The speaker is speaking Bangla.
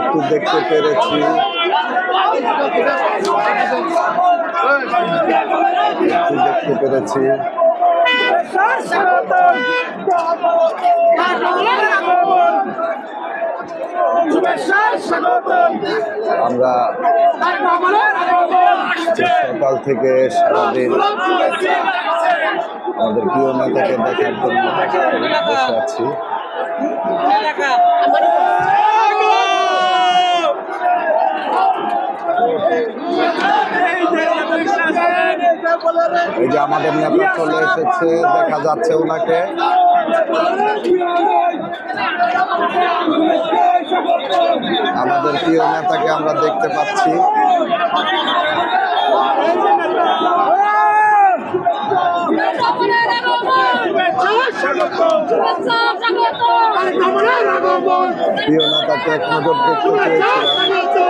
একটু দেখতে পেরেছি। দেখতে পেরেছি। আমরা সকাল থেকে সারাদিন আমাদের প্রিয় নেতাকে দেখার জন্য আছি। এই যে আমাদের নেতা চলে এসেছে, দেখা যাচ্ছে ওনাকে। প্রিয় নেতাকে আমরা দেখতে পাচ্ছি। প্রিয় নেতাকে এক নজর দেখতে চেয়েছিলাম।